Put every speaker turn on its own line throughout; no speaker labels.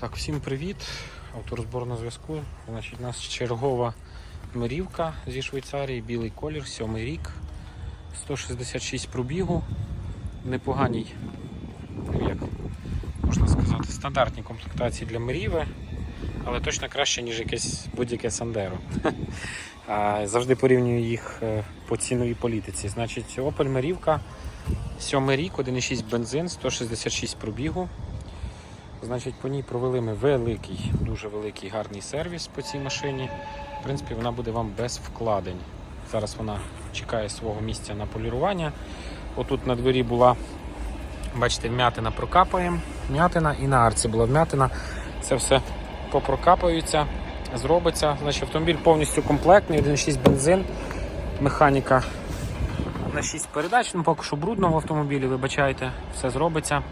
Так, всім привіт. Авторозбор на зв'язку. Значить, у нас чергова мирівка зі Швейцарії, білий колір, сьомий рік, 166 пробігу, непоганій, ну, як можна сказати, стандартній комплектації для миріви, але точно краще, ніж якесь будь-яке Сандеро. Завжди порівнюю їх е, по ціновій політиці. Значить, Opel Мирівка, сьомий рік, 1,6 бензин, 166 пробігу. Значить, по ній провели ми великий, дуже великий гарний сервіс по цій машині. В принципі, вона буде вам без вкладень. Зараз вона чекає свого місця на полірування. Отут на дворі була, бачите, вмятина прокапаємо. Вмятина і на арці була вмятина. Це все попрокапаються, зробиться. Значить, автомобіль повністю комплектний, 1,6 бензин, механіка на 6 передач. Ну, поки що брудно в автомобілі, вибачайте, все зробиться.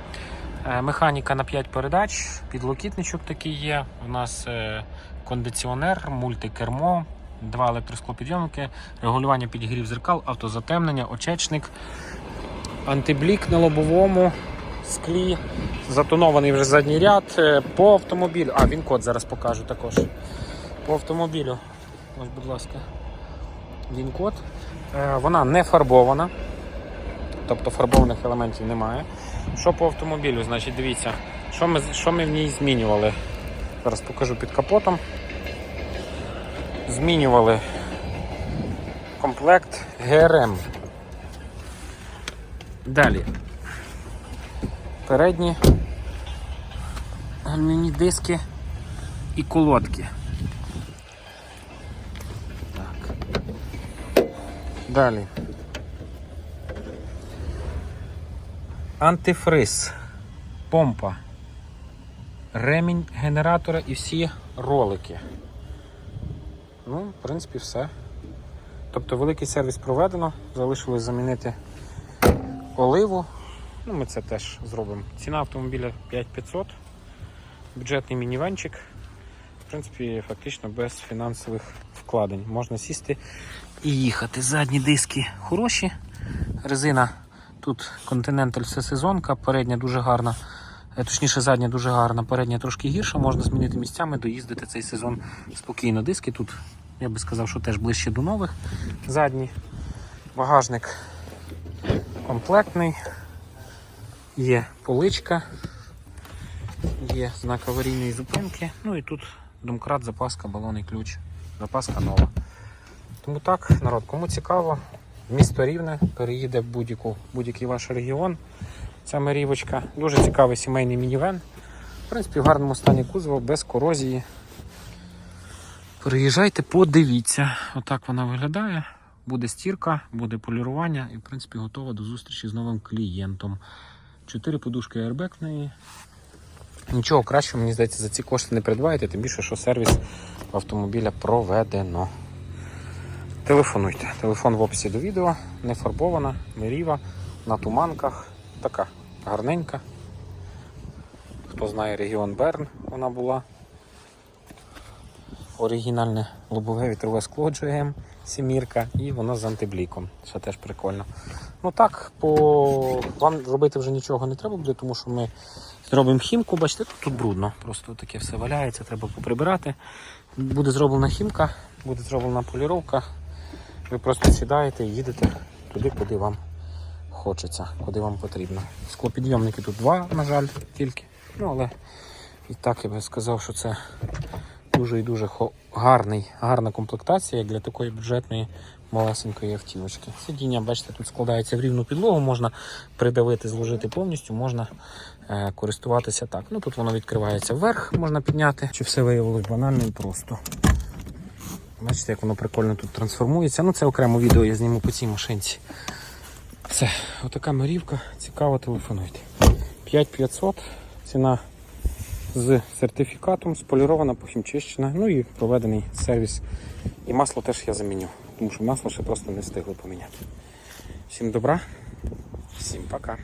Е, Механіка на 5 передач, підлокітничок такий є. У нас е, кондиціонер, мультикермо, два електросклопідйомники, регулювання підігрів зеркал, автозатемнення, очечник, антиблік на лобовому склі, затонований вже задній ряд. Е, По автомобілю. А, він код зараз покажу також. По автомобілю. Ось, будь ласка. Він код. Вона не фарбована. Тобто фарбованих елементів немає. Що по автомобілю, значить, дивіться, що ми, що ми в ній змінювали. Зараз покажу під капотом. Змінювали комплект ГРМ. Далі. Передні гальмівні диски і колодки. Так. Далі. Антифриз, помпа, ремінь генератора і всі ролики. Ну, в принципі, все. Тобто великий сервіс проведено, залишилось замінити оливу. Ну, Ми це теж зробимо. Ціна автомобіля 5500, бюджетний мінівенчик. В принципі, фактично без фінансових вкладень. Можна сісти і їхати. Задні диски хороші, резина Тут Continental всесезонка, передня дуже гарна, е, точніше задня дуже гарна, передня трошки гірша, можна змінити місцями, доїздити цей сезон спокійно. Диски тут, я би сказав, що теж ближче до нових. Задні. Багажник комплектний, є поличка, є знак аварійної зупинки, ну і тут домкрат, запаска, балонний ключ, запаска нова. Тому так, народ, кому цікаво, Місто Рівне переїде в будь-який ваш регіон. Ця мерівочка. Дуже цікавий сімейний мінівен. В принципі, в гарному стані кузова, без корозії. Переїжджайте, подивіться. Отак вона виглядає. Буде стірка, буде полірування і, в принципі, готова до зустрічі з новим клієнтом. Чотири подушки airbag в неї. Нічого кращого, мені здається, за ці кошти не придбаєте, тим більше, що сервіс автомобіля проведено. Телефонуйте. Телефон в описі до відео, не фарбована, миріва, на туманках. Така гарненька. Хто знає регіон Берн, вона була. Оригінальне лобове вітрове скло GM, сімірка, і воно з антибліком. Це теж прикольно. Ну так, по... вам робити вже нічого не треба буде, тому що ми зробимо хімку. Бачите, тут, тут брудно, просто таке все валяється, треба поприбирати. Буде зроблена хімка, буде зроблена поліровка. Ви просто сідаєте і їдете туди, куди вам хочеться, куди вам потрібно. Склопідйомники тут два, на жаль, тільки. Ну, але і так я би сказав, що це дуже і дуже гарний, гарна комплектація для такої бюджетної малесенької автівочки. Сидіння, бачите, тут складається в рівну підлогу, можна придавити, зложити повністю, можна е, користуватися так. Ну Тут воно відкривається вверх, можна підняти. Чи все виявилось банально і просто. Бачите, як воно прикольно тут трансформується. Ну, це окремо відео я зніму по цій машинці. Все, отака мирівка, цікаво, телефонуйте. 5500, ціна з сертифікатом, сполірована, похімчищена, ну і проведений сервіс. І масло теж я заміню, тому що масло ще просто не встигли поміняти. Всім добра, всім пока.